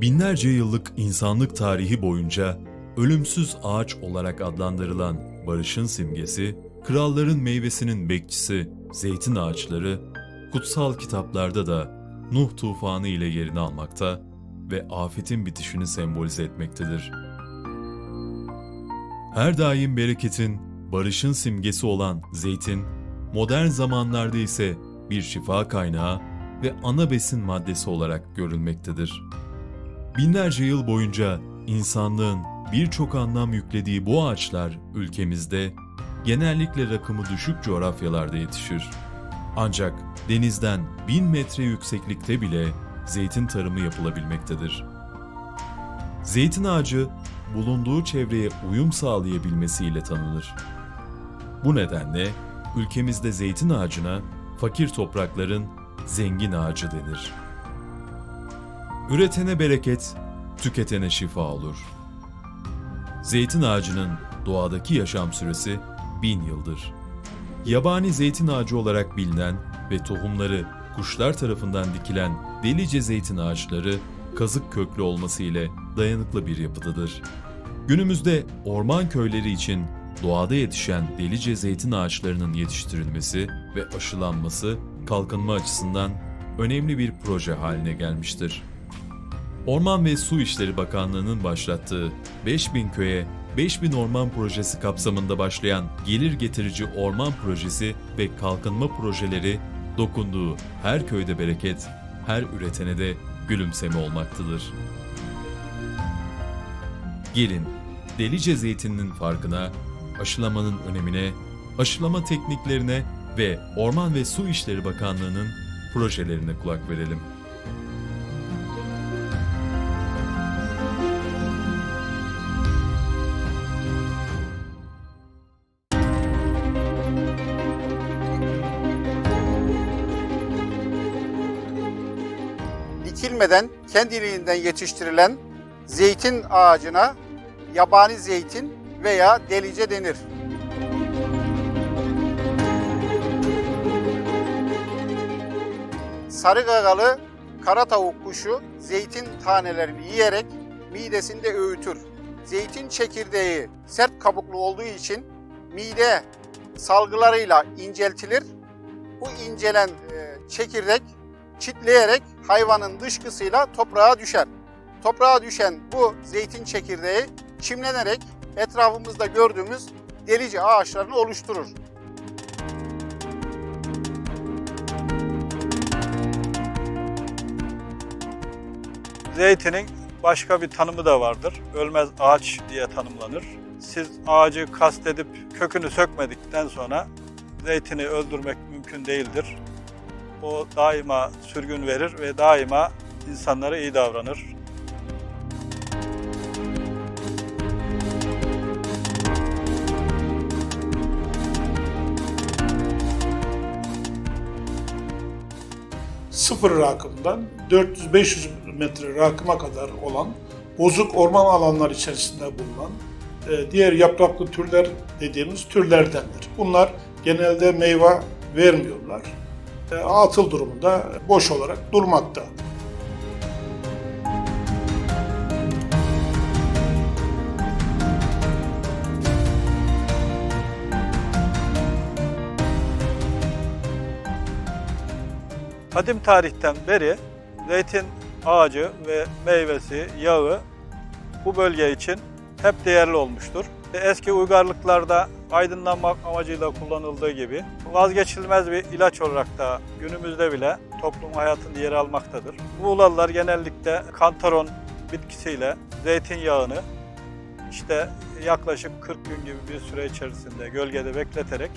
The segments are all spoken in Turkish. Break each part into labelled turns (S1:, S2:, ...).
S1: Binlerce yıllık insanlık tarihi boyunca ölümsüz ağaç olarak adlandırılan barışın simgesi, kralların meyvesinin bekçisi zeytin ağaçları, kutsal kitaplarda da Nuh tufanı ile yerini almakta ve afetin bitişini sembolize etmektedir. Her daim bereketin, barışın simgesi olan zeytin, modern zamanlarda ise bir şifa kaynağı ve ana besin maddesi olarak görülmektedir. Binlerce yıl boyunca insanlığın birçok anlam yüklediği bu ağaçlar ülkemizde genellikle rakımı düşük coğrafyalarda yetişir. Ancak denizden 1000 metre yükseklikte bile zeytin tarımı yapılabilmektedir. Zeytin ağacı bulunduğu çevreye uyum sağlayabilmesiyle tanınır. Bu nedenle ülkemizde zeytin ağacına fakir toprakların zengin ağacı denir. Üretene bereket, tüketene şifa olur. Zeytin ağacının doğadaki yaşam süresi bin yıldır. Yabani zeytin ağacı olarak bilinen ve tohumları kuşlar tarafından dikilen delice zeytin ağaçları kazık köklü olması ile dayanıklı bir yapıdadır. Günümüzde orman köyleri için doğada yetişen delice zeytin ağaçlarının yetiştirilmesi ve aşılanması kalkınma açısından önemli bir proje haline gelmiştir. Orman ve Su İşleri Bakanlığı'nın başlattığı 5000 köye 5000 orman projesi kapsamında başlayan gelir getirici orman projesi ve kalkınma projeleri dokunduğu her köyde bereket, her üretene de gülümseme olmaktadır. Gelin, delice zeytininin farkına, aşılamanın önemine, aşılama tekniklerine ve Orman ve Su İşleri Bakanlığı'nın projelerine kulak verelim.
S2: Dikilmeden kendiliğinden yetiştirilen zeytin ağacına yabani zeytin veya delice denir. Sarı gagalı kara tavuk kuşu zeytin tanelerini yiyerek midesinde öğütür. Zeytin çekirdeği sert kabuklu olduğu için mide salgılarıyla inceltilir. Bu incelen e, çekirdek çitleyerek hayvanın dışkısıyla toprağa düşer. Toprağa düşen bu zeytin çekirdeği çimlenerek etrafımızda gördüğümüz delice ağaçlarını oluşturur.
S3: Zeytinin başka bir tanımı da vardır. Ölmez ağaç diye tanımlanır. Siz ağacı kastedip kökünü sökmedikten sonra zeytini öldürmek mümkün değildir. O daima sürgün verir ve daima insanlara iyi davranır.
S4: sıfır rakımdan 400-500 metre rakıma kadar olan bozuk orman alanlar içerisinde bulunan e, diğer yapraklı türler dediğimiz türlerdendir. Bunlar genelde meyve vermiyorlar. E, Atıl durumunda boş olarak durmakta.
S3: Kadim tarihten beri zeytin ağacı ve meyvesi, yağı bu bölge için hep değerli olmuştur. Eski uygarlıklarda aydınlanmak amacıyla kullanıldığı gibi vazgeçilmez bir ilaç olarak da günümüzde bile toplum hayatında yer almaktadır. Muğlalılar genellikle kantaron bitkisiyle zeytinyağını işte yaklaşık 40 gün gibi bir süre içerisinde gölgede bekleterek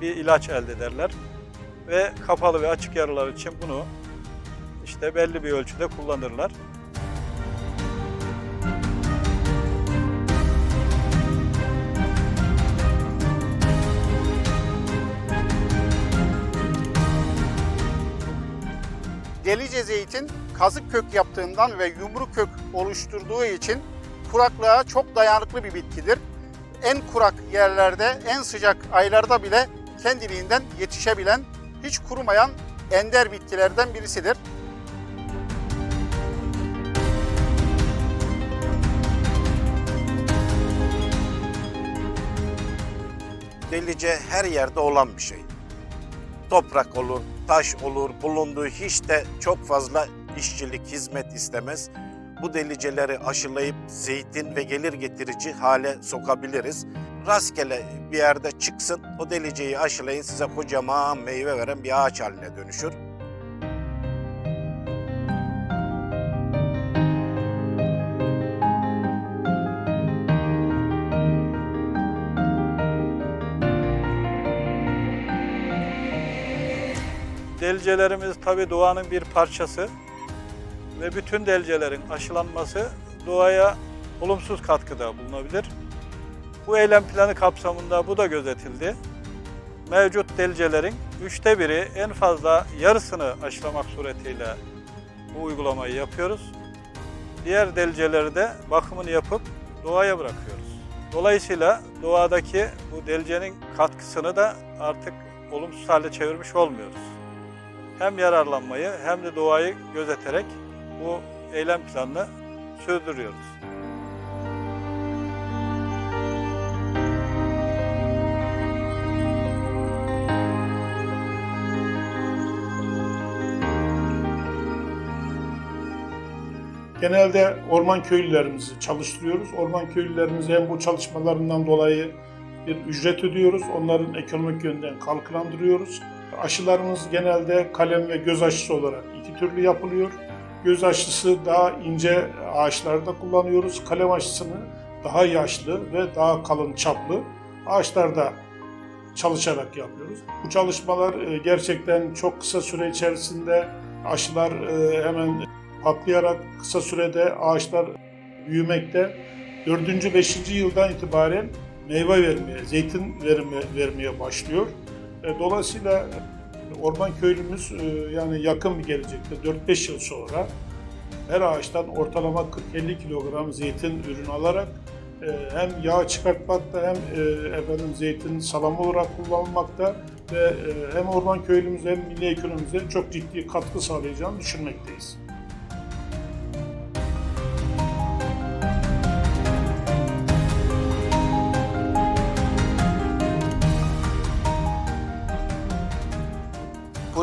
S3: bir ilaç elde ederler ve kapalı ve açık yaralar için bunu işte belli bir ölçüde kullanırlar.
S2: Delice zeytin kazık kök yaptığından ve yumru kök oluşturduğu için kuraklığa çok dayanıklı bir bitkidir. En kurak yerlerde, en sıcak aylarda bile kendiliğinden yetişebilen, hiç kurumayan ender bitkilerden birisidir.
S5: Delice her yerde olan bir şey. Toprak olur, taş olur, bulunduğu hiç de çok fazla işçilik, hizmet istemez. Bu deliceleri aşılayıp zeytin ve gelir getirici hale sokabiliriz. Rastgele bir yerde çıksın, o deliceyi aşılayın size kocaman meyve veren bir ağaç haline dönüşür.
S3: Delcelerimiz tabi doğanın bir parçası ve bütün delcelerin aşılanması doğaya olumsuz katkıda bulunabilir. Bu eylem planı kapsamında bu da gözetildi. Mevcut delcelerin üçte biri en fazla yarısını aşılamak suretiyle bu uygulamayı yapıyoruz. Diğer delceleri de bakımını yapıp doğaya bırakıyoruz. Dolayısıyla doğadaki bu delcenin katkısını da artık olumsuz hale çevirmiş olmuyoruz hem yararlanmayı hem de doğayı gözeterek bu eylem planını sürdürüyoruz.
S4: Genelde orman köylülerimizi çalıştırıyoruz. Orman köylülerimize hem bu çalışmalarından dolayı bir ücret ödüyoruz. Onların ekonomik yönden kalkılandırıyoruz. Aşılarımız genelde kalem ve göz aşısı olarak iki türlü yapılıyor. Göz aşısı daha ince ağaçlarda kullanıyoruz. Kalem aşısını daha yaşlı ve daha kalın çaplı ağaçlarda çalışarak yapıyoruz. Bu çalışmalar e, gerçekten çok kısa süre içerisinde aşılar e, hemen patlayarak kısa sürede ağaçlar büyümekte. 4. 5. yıldan itibaren meyve vermeye, zeytin vermeye, vermeye başlıyor. E, Dolayısıyla orman köylümüz e, yani yakın bir gelecekte 4-5 yıl sonra her ağaçtan ortalama 40-50 kilogram zeytin ürün alarak e, hem yağ çıkartmakta hem efendim zeytin salam olarak kullanılmakta ve hem orman köylümüze hem milli ekonomimize çok ciddi katkı sağlayacağını düşünmekteyiz.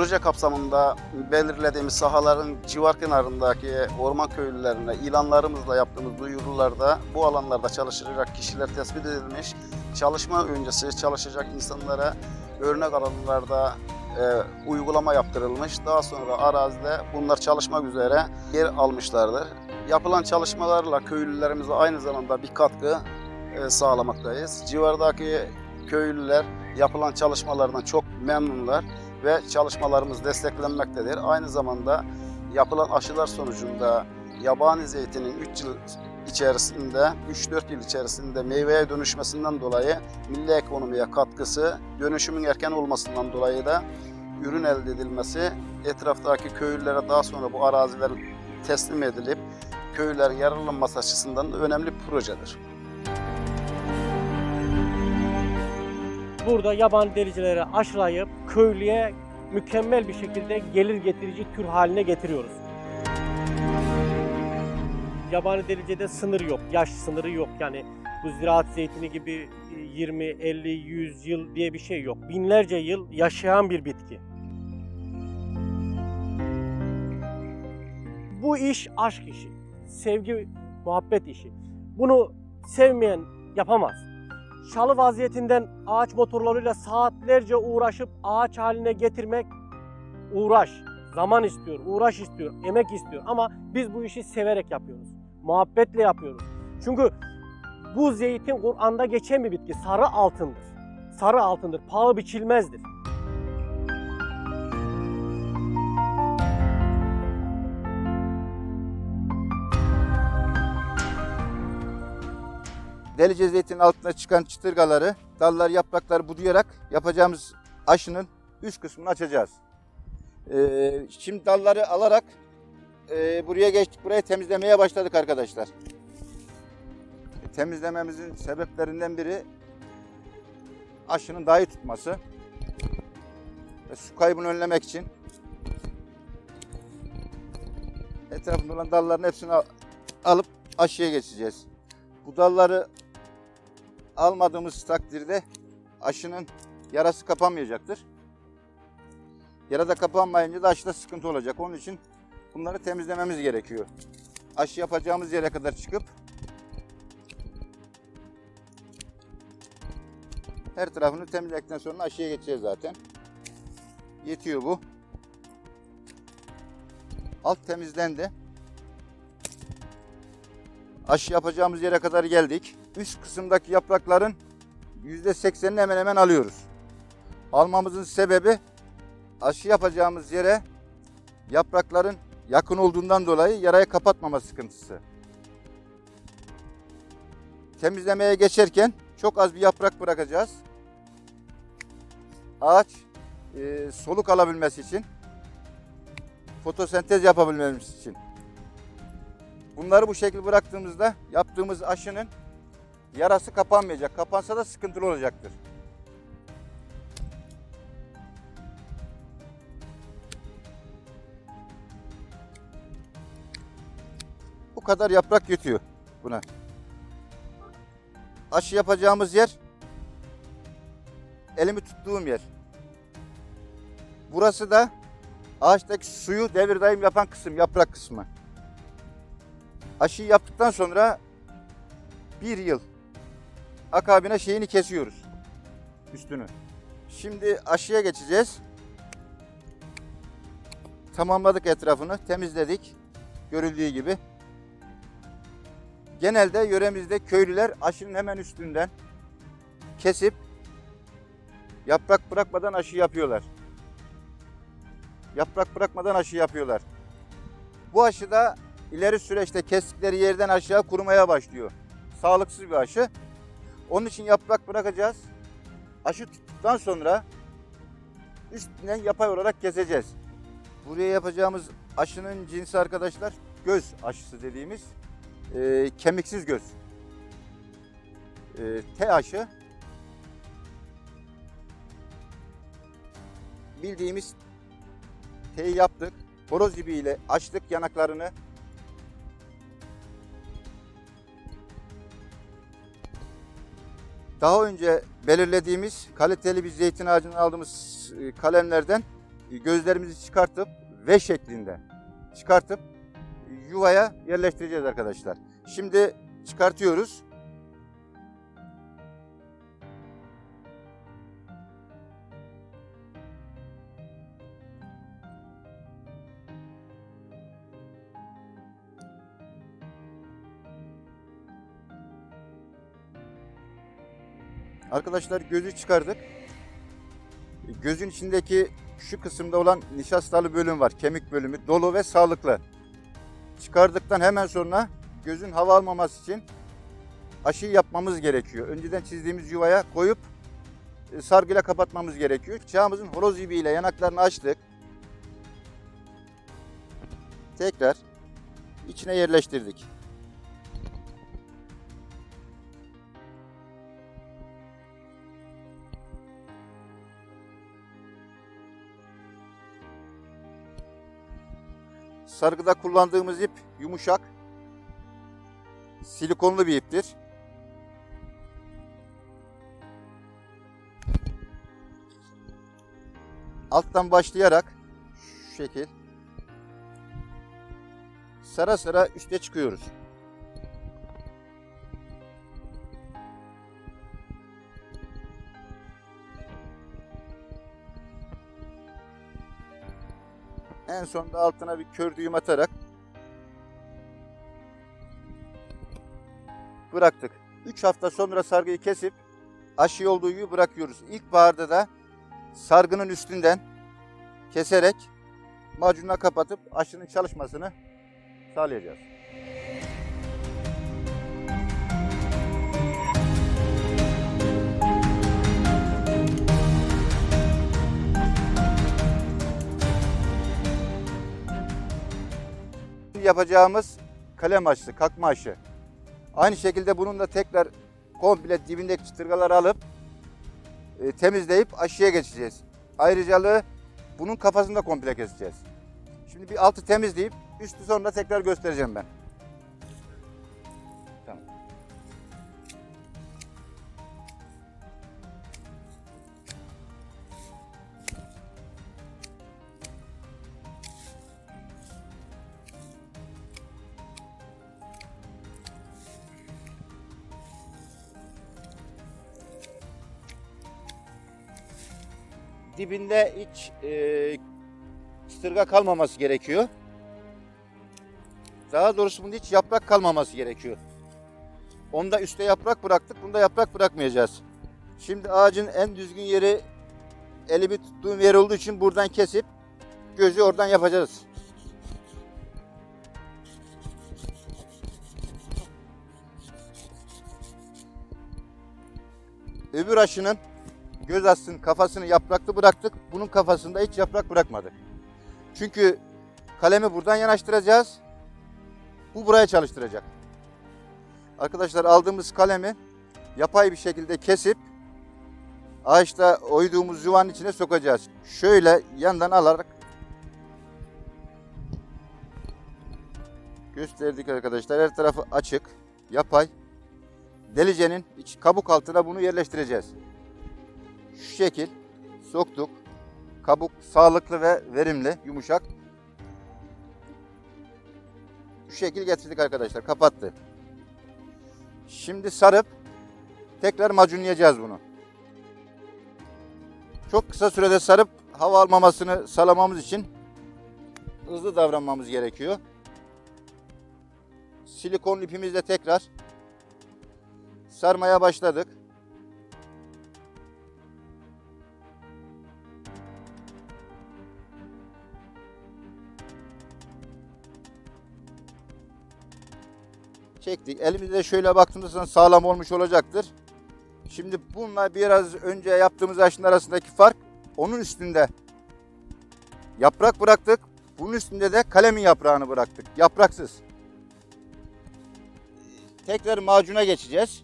S6: Proje kapsamında belirlediğimiz sahaların civar kenarındaki orman köylülerine ilanlarımızla yaptığımız duyurularda bu alanlarda çalışacak kişiler tespit edilmiş. Çalışma öncesi çalışacak insanlara örnek alanlarda e, uygulama yaptırılmış. Daha sonra arazide bunlar çalışmak üzere yer almışlardır. Yapılan çalışmalarla köylülerimize aynı zamanda bir katkı e, sağlamaktayız. Civardaki köylüler yapılan çalışmalardan çok memnunlar ve çalışmalarımız desteklenmektedir. Aynı zamanda yapılan aşılar sonucunda yabani zeytinin 3 yıl içerisinde, 3-4 yıl içerisinde meyveye dönüşmesinden dolayı milli ekonomiye katkısı, dönüşümün erken olmasından dolayı da ürün elde edilmesi, etraftaki köylülere daha sonra bu arazilerin teslim edilip köylülerin yararlanması açısından da önemli bir projedir.
S7: Burada yaban delicileri aşılayıp köylüye mükemmel bir şekilde gelir getirici tür haline getiriyoruz. Yabani delicede sınır yok, yaş sınırı yok. Yani bu ziraat zeytini gibi 20, 50, 100 yıl diye bir şey yok. Binlerce yıl yaşayan bir bitki. Bu iş aşk işi, sevgi, muhabbet işi. Bunu sevmeyen yapamaz çalı vaziyetinden ağaç motorlarıyla saatlerce uğraşıp ağaç haline getirmek uğraş, zaman istiyor, uğraş istiyor, emek istiyor ama biz bu işi severek yapıyoruz. Muhabbetle yapıyoruz. Çünkü bu zeytin Kur'an'da geçen bir bitki, sarı altındır. Sarı altındır, pahalı biçilmezdir.
S8: Delice zeytinin altına çıkan çıtırgaları, dallar, yaprakları budayarak yapacağımız aşının üst kısmını açacağız. Ee, şimdi dalları alarak e, buraya geçtik. Burayı temizlemeye başladık arkadaşlar. Temizlememizin sebeplerinden biri aşının daha iyi tutması ve su kaybını önlemek için etrafında olan dalların hepsini al- alıp aşıya geçeceğiz. Bu dalları almadığımız takdirde aşının yarası kapanmayacaktır. Yarada kapanmayınca da aşıda sıkıntı olacak. Onun için bunları temizlememiz gerekiyor. Aşı yapacağımız yere kadar çıkıp her tarafını temizledikten sonra aşıya geçeceğiz zaten. Yetiyor bu. Alt temizlendi. Aşı yapacağımız yere kadar geldik. Üst kısımdaki yaprakların %80'ini hemen hemen alıyoruz. Almamızın sebebi aşı yapacağımız yere yaprakların yakın olduğundan dolayı yarayı kapatmama sıkıntısı. Temizlemeye geçerken çok az bir yaprak bırakacağız. Ağaç e, soluk alabilmesi için, fotosentez yapabilmemiz için. Bunları bu şekilde bıraktığımızda yaptığımız aşının yarası kapanmayacak. Kapansa da sıkıntılı olacaktır. Bu kadar yaprak yetiyor buna. Aşı yapacağımız yer elimi tuttuğum yer. Burası da ağaçtaki suyu devir daim yapan kısım, yaprak kısmı. Aşıyı yaptıktan sonra bir yıl akabine şeyini kesiyoruz. Üstünü. Şimdi aşıya geçeceğiz. Tamamladık etrafını, temizledik. Görüldüğü gibi. Genelde yöremizde köylüler aşının hemen üstünden kesip yaprak bırakmadan aşı yapıyorlar. Yaprak bırakmadan aşı yapıyorlar. Bu aşıda ileri süreçte kestikleri yerden aşağı kurumaya başlıyor. Sağlıksız bir aşı. Onun için yaprak bırakacağız. Aşı tuttuktan sonra üstünden yapay olarak keseceğiz. Buraya yapacağımız aşının cinsi arkadaşlar göz aşısı dediğimiz e, kemiksiz göz. E, T aşı bildiğimiz T'yi yaptık. Horoz ipiyle açtık yanaklarını. Daha önce belirlediğimiz kaliteli bir zeytin ağacından aldığımız e, kalemlerden e, gözlerimizi çıkartıp V şeklinde çıkartıp yuvaya yerleştireceğiz arkadaşlar. Şimdi çıkartıyoruz. Arkadaşlar gözü çıkardık. Gözün içindeki şu kısımda olan nişastalı bölüm var. Kemik bölümü dolu ve sağlıklı. Çıkardıktan hemen sonra gözün hava almaması için aşıyı yapmamız gerekiyor. Önceden çizdiğimiz yuvaya koyup e, sargıyla kapatmamız gerekiyor. Çağımızın horoz ibiyle yanaklarını açtık. Tekrar içine yerleştirdik. Sargıda kullandığımız ip yumuşak, silikonlu bir iptir. Alttan başlayarak şu şekil sıra sıra üste çıkıyoruz. En sonunda altına bir kör düğüm atarak bıraktık. 3 hafta sonra sargıyı kesip aşı olduğu gibi bırakıyoruz. İlkbaharda da sargının üstünden keserek macunla kapatıp aşının çalışmasını sağlayacağız. Yapacağımız kalem aşısı, kakma aşı. Aynı şekilde bunun da tekrar komple dibindeki çıtırgaları alıp e, temizleyip aşıya geçeceğiz. Ayrıcalığı bunun kafasını da komple keseceğiz. Şimdi bir altı temizleyip üstü sonra tekrar göstereceğim ben. Dibinde hiç e, çıtırga kalmaması gerekiyor. Daha doğrusu bunda hiç yaprak kalmaması gerekiyor. Onda üstte yaprak bıraktık, bunda yaprak bırakmayacağız. Şimdi ağacın en düzgün yeri elimi tuttuğum yer olduğu için buradan kesip gözü oradan yapacağız. Öbür aşının göz astının kafasını yapraklı bıraktık. Bunun kafasında hiç yaprak bırakmadık. Çünkü kalemi buradan yanaştıracağız. Bu buraya çalıştıracak. Arkadaşlar aldığımız kalemi yapay bir şekilde kesip ağaçta oyduğumuz yuvanın içine sokacağız. Şöyle yandan alarak gösterdik arkadaşlar. Her tarafı açık, yapay. Delicenin iç kabuk altına bunu yerleştireceğiz. Şu şekil soktuk. Kabuk sağlıklı ve verimli, yumuşak. Şu şekil getirdik arkadaşlar. Kapattı. Şimdi sarıp tekrar macunlayacağız bunu. Çok kısa sürede sarıp hava almamasını sağlamamız için hızlı davranmamız gerekiyor. Silikon ipimizle tekrar sarmaya başladık. Çektik. Elimizde şöyle baktığımızda sağlam olmuş olacaktır. Şimdi bununla biraz önce yaptığımız aşın arasındaki fark onun üstünde yaprak bıraktık. Bunun üstünde de kalemin yaprağını bıraktık. Yapraksız. Tekrar macuna geçeceğiz.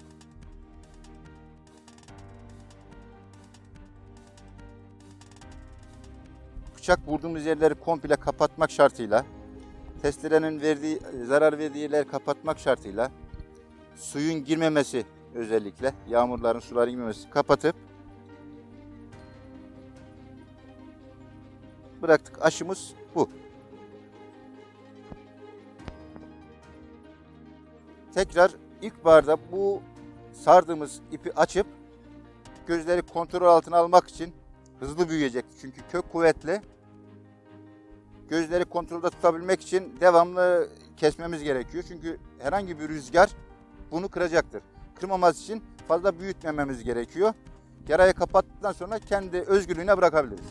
S8: Bıçak vurduğumuz yerleri komple kapatmak şartıyla, testerenin verdiği, zarar verdiği yerleri kapatmak şartıyla, suyun girmemesi özellikle, yağmurların suların girmemesi kapatıp bıraktık. Aşımız bu. Tekrar ilkbaharda bu sardığımız ipi açıp gözleri kontrol altına almak için hızlı büyüyecek. Çünkü kök kuvvetli. Gözleri kontrolde tutabilmek için devamlı kesmemiz gerekiyor. Çünkü herhangi bir rüzgar bunu kıracaktır. Kırmaması için fazla büyütmememiz gerekiyor. Yarayı kapattıktan sonra kendi özgürlüğüne bırakabiliriz.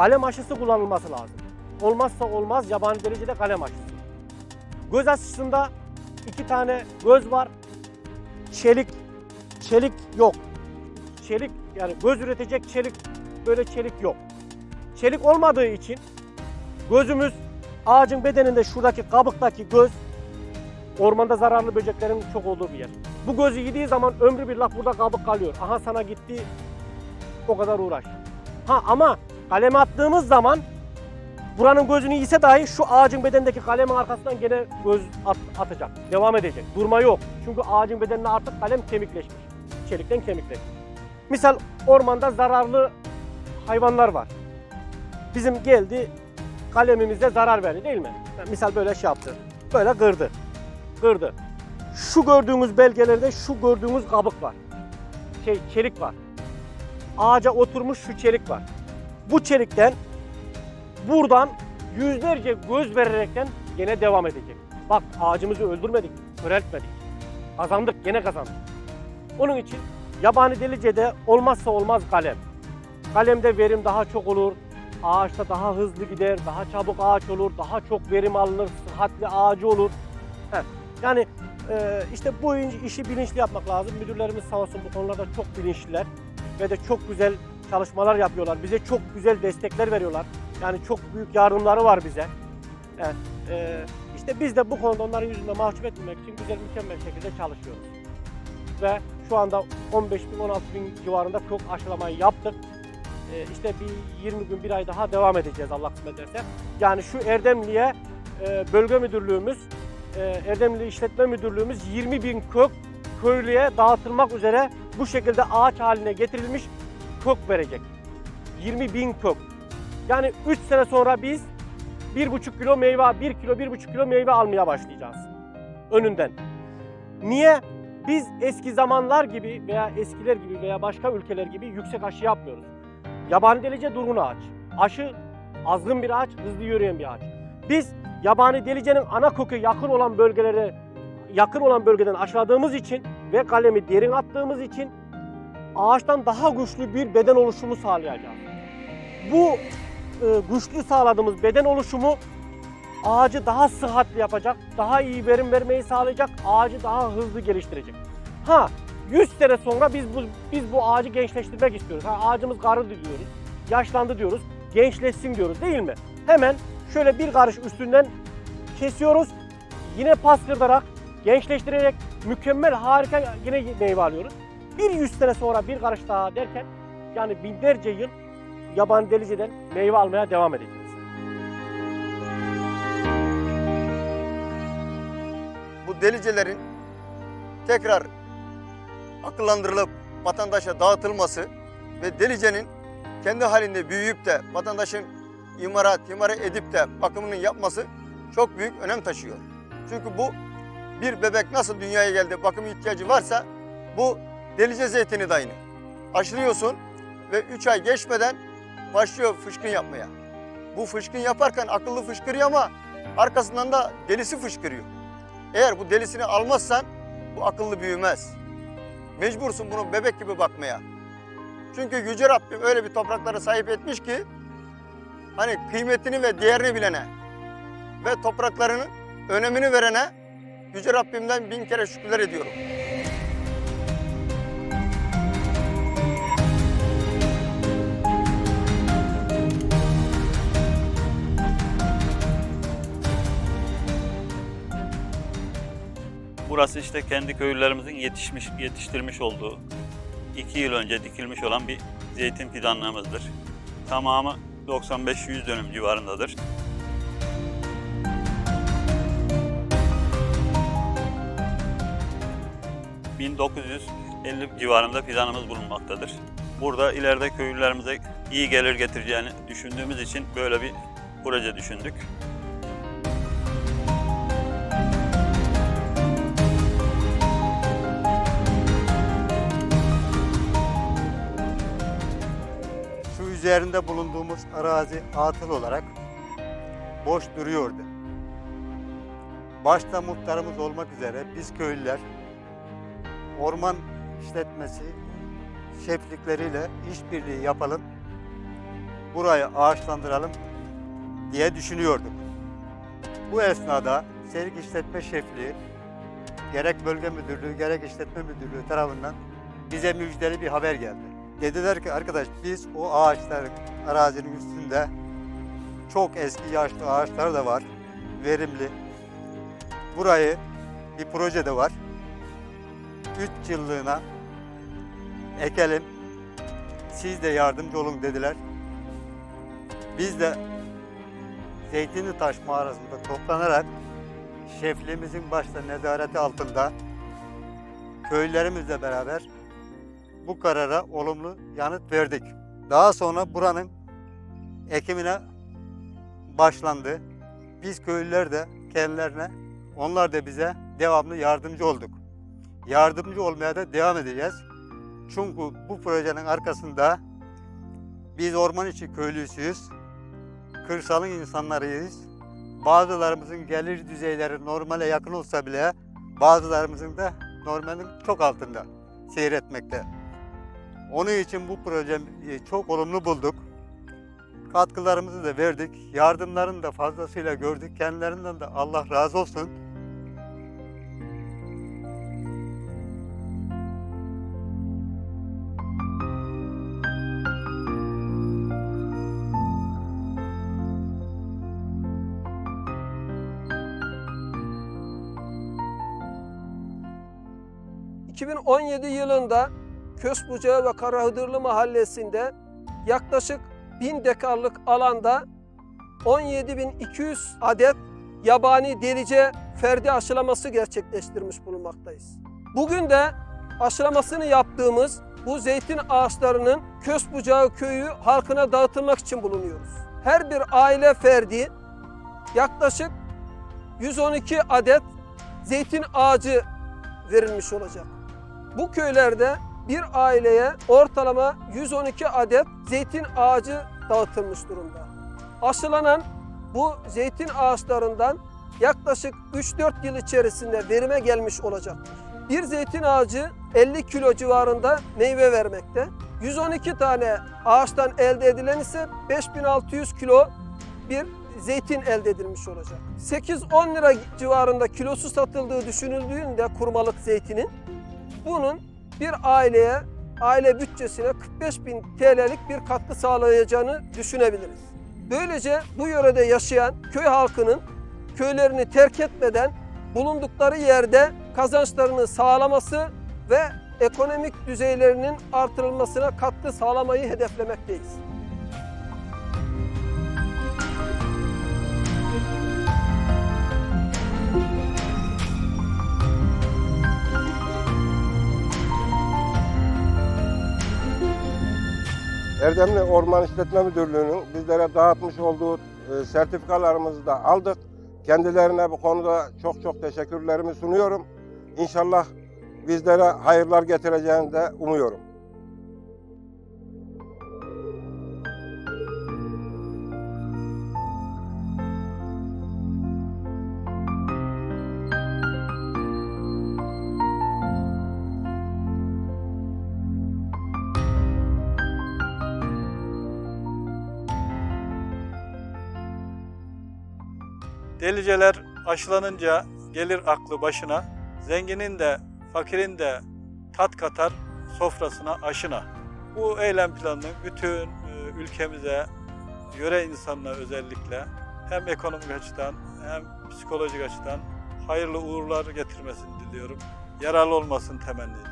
S7: Kalem aşısı kullanılması lazım. Olmazsa olmaz yabani derecede kalem aşısı. Göz aşısında iki tane göz var. Çelik, çelik yok. Çelik yani göz üretecek çelik böyle çelik yok. Çelik olmadığı için gözümüz ağacın bedeninde şuradaki kabıktaki göz ormanda zararlı böceklerin çok olduğu bir yer. Bu gözü yediği zaman ömrü billah burada kabuk kalıyor. Aha sana gitti o kadar uğraş. Ha ama kaleme attığımız zaman buranın gözünü yese dahi şu ağacın bedenindeki kalemin arkasından gene göz at- atacak. Devam edecek. Durma yok. Çünkü ağacın bedeninde artık kalem kemikleşmiş. Çelikten kemikleşmiş. Misal ormanda zararlı hayvanlar var. Bizim geldi kalemimize zarar verdi değil mi? Misal böyle şey yaptı. Böyle kırdı. Kırdı. Şu gördüğümüz belgelerde şu gördüğümüz kabuk var. Şey, çelik var. Ağaca oturmuş şu çelik var. Bu çelikten buradan yüzlerce göz vererekten gene devam edecek. Bak ağacımızı öldürmedik, köreltmedik. Kazandık, gene kazandık. Onun için yabani delice'de olmazsa olmaz kalem. Kalemde verim daha çok olur, ağaçta daha hızlı gider, daha çabuk ağaç olur, daha çok verim alınır, sıhhatli ağacı olur. Heh. Yani e, işte bu işi bilinçli yapmak lazım. Müdürlerimiz sağ olsun bu konularda çok bilinçliler ve de çok güzel çalışmalar yapıyorlar. Bize çok güzel destekler veriyorlar. Yani çok büyük yardımları var bize. Evet, e, işte biz de bu konuda onların yüzünde mahcup etmemek için güzel mükemmel şekilde çalışıyoruz. Ve şu anda 15 bin 16 bin civarında kök aşılamayı yaptık. E, işte bir 20 gün bir ay daha devam edeceğiz Allah kısmet ederse. Yani şu Erdemli'ye e, bölge müdürlüğümüz, e, Erdemli İşletme Müdürlüğümüz 20 bin kök köylüye dağıtılmak üzere bu şekilde ağaç haline getirilmiş kök verecek. 20 bin kök. Yani 3 sene sonra biz 1,5 kilo meyve, 1 kilo, 1,5 kilo meyve almaya başlayacağız önünden. Niye? Biz eski zamanlar gibi veya eskiler gibi veya başka ülkeler gibi yüksek aşı yapmıyoruz. Yabani delice durgun ağaç. Aşı azgın bir ağaç, hızlı yürüyen bir ağaç. Biz yabani delicenin ana kökü yakın olan bölgelere yakın olan bölgeden aşıladığımız için ve kalemi derin attığımız için ağaçtan daha güçlü bir beden oluşumu sağlayacağız. Bu e, güçlü sağladığımız beden oluşumu ağacı daha sıhhatli yapacak, daha iyi verim vermeyi sağlayacak, ağacı daha hızlı geliştirecek. Ha 100 sene sonra biz bu biz bu ağacı gençleştirmek istiyoruz. Ha, ağacımız karı diyoruz, yaşlandı diyoruz, gençleşsin diyoruz değil mi? Hemen şöyle bir karış üstünden kesiyoruz. Yine paskırdarak, gençleştirerek mükemmel harika yine meyve alıyoruz. Bir yüz sene sonra bir karış daha derken yani binlerce yıl yaban deliceden meyve almaya devam edeceğiz.
S9: Bu delicelerin tekrar akıllandırılıp vatandaşa dağıtılması ve delicenin kendi halinde büyüyüp de vatandaşın imara, timara edip de bakımını yapması çok büyük önem taşıyor. Çünkü bu bir bebek nasıl dünyaya geldi bakım ihtiyacı varsa bu delice zeytini de aynı. Aşılıyorsun ve 3 ay geçmeden başlıyor fışkın yapmaya. Bu fışkın yaparken akıllı fışkırıyor ama arkasından da delisi fışkırıyor. Eğer bu delisini almazsan bu akıllı büyümez. Mecbursun bunu bebek gibi bakmaya. Çünkü Yüce Rabbim öyle bir topraklara sahip etmiş ki hani kıymetini ve değerini bilene ve topraklarının önemini verene Yüce Rabbimden bin kere şükürler ediyorum.
S10: Burası işte kendi köylülerimizin yetişmiş, yetiştirmiş olduğu, iki yıl önce dikilmiş olan bir zeytin fidanlığımızdır. Tamamı 95-100 dönüm civarındadır. ...1950 civarında fidanımız bulunmaktadır. Burada ileride köylülerimize iyi gelir getireceğini düşündüğümüz için böyle bir proje düşündük.
S11: Üzerinde bulunduğumuz arazi atıl olarak boş duruyordu. Başta muhtarımız olmak üzere biz köylüler orman işletmesi şeflikleriyle işbirliği yapalım, burayı ağaçlandıralım diye düşünüyorduk. Bu esnada Serik İşletme Şefliği gerek bölge müdürlüğü gerek işletme müdürlüğü tarafından bize müjdeli bir haber geldi. Dediler ki arkadaş biz o ağaçların arazinin üstünde çok eski yaşlı ağaçlar da var. Verimli. Burayı bir proje de var. 3 yıllığına ekelim. Siz de yardımcı olun dediler. Biz de Zeytinli Taş mağarasında toplanarak şefliğimizin başta nezareti altında köylülerimizle beraber bu karara olumlu yanıt verdik. Daha sonra buranın ekimine başlandı. Biz köylüler de kendilerine, onlar da bize devamlı yardımcı olduk. Yardımcı olmaya da devam edeceğiz. Çünkü bu projenin arkasında biz orman içi köylüsüyüz, kırsalın insanlarıyız. Bazılarımızın gelir düzeyleri normale yakın olsa bile bazılarımızın da normalin çok altında seyretmekte. Onun için bu projeyi çok olumlu bulduk. Katkılarımızı da verdik. Yardımlarını da fazlasıyla gördük. Kendilerinden de Allah razı olsun.
S12: ...2017 yılında Kösbucağı ve Karahıdırlı mahallesinde yaklaşık 1000 dekarlık alanda 17.200 adet yabani delice ferdi aşılaması gerçekleştirmiş bulunmaktayız. Bugün de aşılamasını yaptığımız bu zeytin ağaçlarının Kösbucağı köyü halkına dağıtılmak için bulunuyoruz. Her bir aile ferdi yaklaşık 112 adet zeytin ağacı verilmiş olacak. Bu köylerde bir aileye ortalama 112 adet zeytin ağacı dağıtılmış durumda. Aşılanan bu zeytin ağaçlarından yaklaşık 3-4 yıl içerisinde verime gelmiş olacaktır. Bir zeytin ağacı 50 kilo civarında meyve vermekte. 112 tane ağaçtan elde edilen ise 5600 kilo bir zeytin elde edilmiş olacak. 8-10 lira civarında kilosu satıldığı düşünüldüğünde kurmalık zeytinin bunun bir aileye, aile bütçesine 45 bin TL'lik bir katkı sağlayacağını düşünebiliriz. Böylece bu yörede yaşayan köy halkının köylerini terk etmeden bulundukları yerde kazançlarını sağlaması ve ekonomik düzeylerinin artırılmasına katkı sağlamayı hedeflemekteyiz.
S13: Erdemli Orman İşletme Müdürlüğü'nün bizlere dağıtmış olduğu e, sertifikalarımızı da aldık. Kendilerine bu konuda çok çok teşekkürlerimi sunuyorum. İnşallah bizlere hayırlar getireceğini de umuyorum.
S3: Deliceler aşılanınca gelir aklı başına. Zenginin de fakirin de tat katar sofrasına aşına. Bu eylem planını bütün e, ülkemize, yöre insanına özellikle hem ekonomik açıdan hem psikolojik açıdan hayırlı uğurlar getirmesini diliyorum. Yararlı olmasını temenni ediyorum.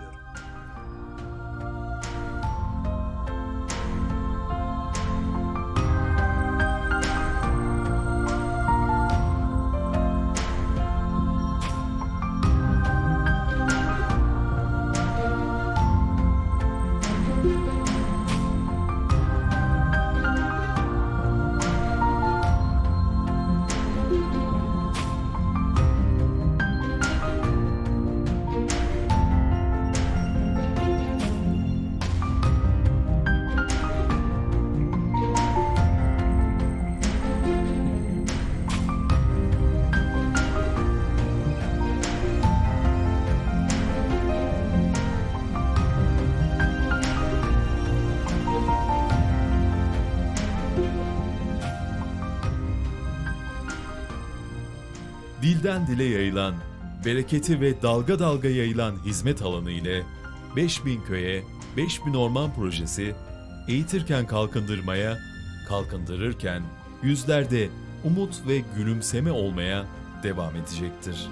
S1: Dilden dile yayılan, bereketi ve dalga dalga yayılan hizmet alanı ile 5000 köye 5000 orman projesi eğitirken kalkındırmaya, kalkındırırken yüzlerde umut ve gülümseme olmaya devam edecektir.